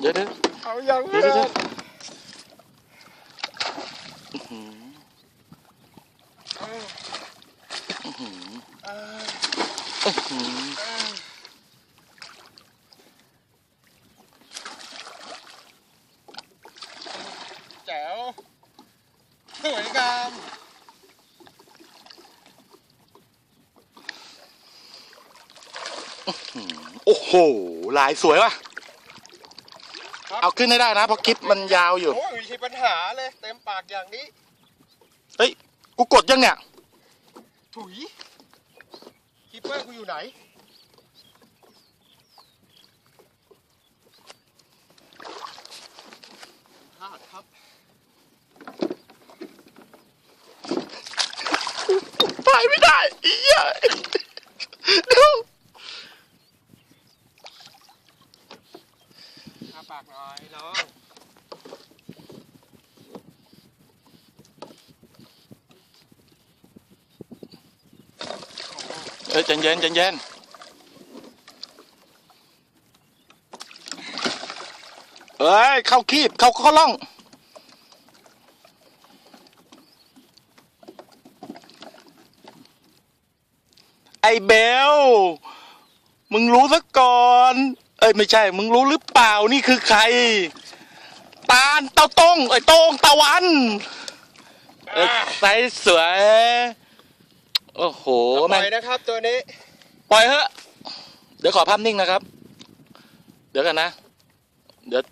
เดี๋ยวเดี๋ยวเอาอย่างเดี๋ยวเดี๋ยวเดี๋ยวอื้อหืออื้อหือแจ๋วสวยงามโอ้โห ลายสวยว่ะ เอาขึ้นให้ได้นะเพราะคลิปมันยาวอยู่ โอ้ยไม่มีปัญหาเลยเต็มปากอย่างนี้ เฮ้ย กูกดยังเนี่ย ถุยคิปเปอร์กูอยู่ไหน พลาดครับ ไปไม่ได้อีเหี้ยเดี๋ยว อา ปากหน่อยน้องเอ้ยใจเย็นใจเย็นเอ้ย เข้าคีบ เข้าเข้าล่อง ไอเบล มึงรู้ซะก่อน เอ้ยไม่ใช่ มึงรู้หรือเปล่านี่คือใคร ตาลเต้าต้งไอ้ยโต้งตะวันเอ้ยไซส์สวย โอ้โหปแม่ล่งอยนะครับตัวนี้ ปล่อยเถอะ เดี๋ยวขอภาพนิ่งนะครับ เดี๋ยวกันนะ เดี๋ยว